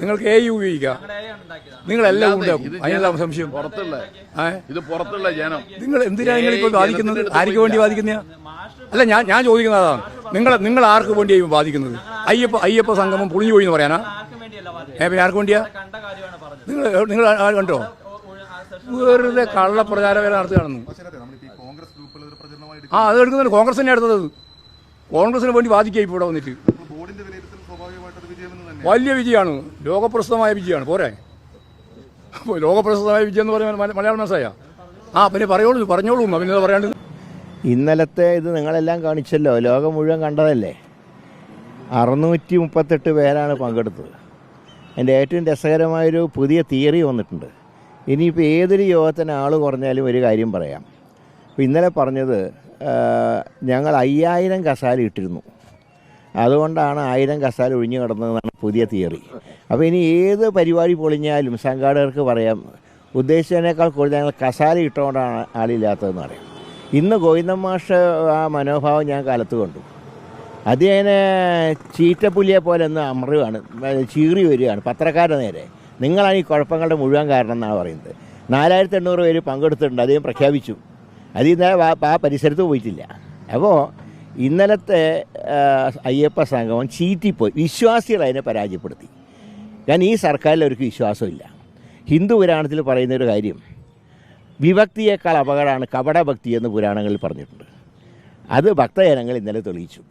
നിങ്ങൾക്ക് A U ഉപയോഗിക്കാം നിങ്ങളെല്ലാം ഉണ്ടാക്കും അതിനെല്ലാം സംശയം? പുറത്തുള്ള ഇത് പുറത്തുള്ള ജനം. നിങ്ങൾ എന്തിനാ നിങ്ങൾ ഇപ്പോൾ ബാധിക്കുന്നത്? ആർക്ക് വേണ്ടി ബാധിക്കുന്ന? അല്ല ഞാൻ ഞാൻ ചോദിക്കുന്നത് അതാണ്. നിങ്ങൾ നിങ്ങൾ ആർക്ക് വേണ്ടിയായി ബാധിക്കുന്നത്? അയ്യപ്പ അയ്യപ്പ സംഗമം പുളിഞ്ഞു പോയി എന്ന് പറയാനാ? ഏ പിന്നെ ആർക്ക് വേണ്ടിയാ? നിങ്ങൾ നിങ്ങൾ കണ്ടോ? കണ്ടോ കള്ള കള്ളപ്രചാരം വരെ നടത്തുകയാണെന്ന് ആ അത് എടുക്കുന്നത് കോൺഗ്രസ് തന്നെ എടുത്തത്. കോൺഗ്രസിന് വേണ്ടി ബാധിക്കുക ഇപ്പോൾ ഇവിടെ വന്നിട്ട്. വലിയ വിജയമാണ്. ലോകപ്രസിദ്ധമായ വിജയമാണ്. പോരെ. അപ്പോൾ ലോകപ്രസിദ്ധമായ വിജയം എന്ന് പറയുമ്പോൾ മലയാളം മനസ്സായ? ആ പിന്നെ പറയുള്ളൂ പറഞ്ഞോളൂ. പിന്നെ പറയാണ്ട്. ഇന്നലത്തെ ഇത് നിങ്ങളെല്ലാം കാണിച്ചല്ലോ. ലോകം മുഴുവൻ കണ്ടതല്ലേ? അറുന്നൂറ്റി മുപ്പത്തെട്ട് പേരാണ് പങ്കെടുത്തത്. എന്റെ ഏറ്റവും രസകരമായൊരു പുതിയ തിയറി വന്നിട്ടുണ്ട്. ഇനിയിപ്പോൾ ഏതൊരു യോഗത്തിന് ആൾ കുറഞ്ഞാലും ഒരു കാര്യം പറയാം. അപ്പോൾ ഇന്നലെ പറഞ്ഞത് ഞങ്ങൾ അയ്യായിരം കസാല ഇട്ടിരുന്നു. അതുകൊണ്ടാണ് ആയിരം കസാല ഒഴിഞ്ഞു കിടന്നതെന്നാണ് പുതിയ തിയറി. അപ്പോൾ ഇനി ഏത് പരിപാടി പൊളിഞ്ഞാലും സംഘാടകർക്ക് പറയാം ഉദ്ദേശിച്ചതിനേക്കാൾ കൂടുതൽ ഞങ്ങൾ കസാല ഇട്ടുകൊണ്ടാണ് ആളില്ലാത്തതെന്ന് പറയാം. ഇന്ന് ഗോവിന്ദൻ മാഷ് ആ മനോഭാവം ഞാൻ കാലത്ത് കണ്ടു. അതിനെ ചീറ്റപ്പുലിയെ പോലെ ഒന്ന് അമറുകയാണ് ചീറി വരികയാണ് പത്രക്കാരുടെ നേരെ. നിങ്ങളാണ് ഈ കുഴപ്പങ്ങളുടെ മുഴുവൻ കാരണം എന്നാണ് പറയുന്നത്. നാലായിരത്തി എണ്ണൂറ് പേര് പങ്കെടുത്തിട്ടുണ്ട് അദ്ദേഹം പ്രഖ്യാപിച്ചു. അതിൽ ആ- ആ പരിസരത്ത് പോയിട്ടില്ല. അപ്പോൾ ഇന്നലത്തെ അയ്യപ്പ സംഗമം ചീറ്റിപ്പോയി. വിശ്വാസികൾ അതിനെ പരാജയപ്പെടുത്തി. ഞാൻ ഈ സർക്കാരിൽ അവർക്ക് വിശ്വാസമില്ല. ഹിന്ദു പുരാണത്തിൽ പറയുന്ന ഒരു കാര്യം വിഭക്തിയേക്കാൾ അപകടമാണ് കപടഭക്തി എന്ന് പുരാണങ്ങളിൽ പറഞ്ഞിട്ടുണ്ട്. അത് ഭക്തജനങ്ങൾ ഇന്നലെ തെളിയിച്ചു.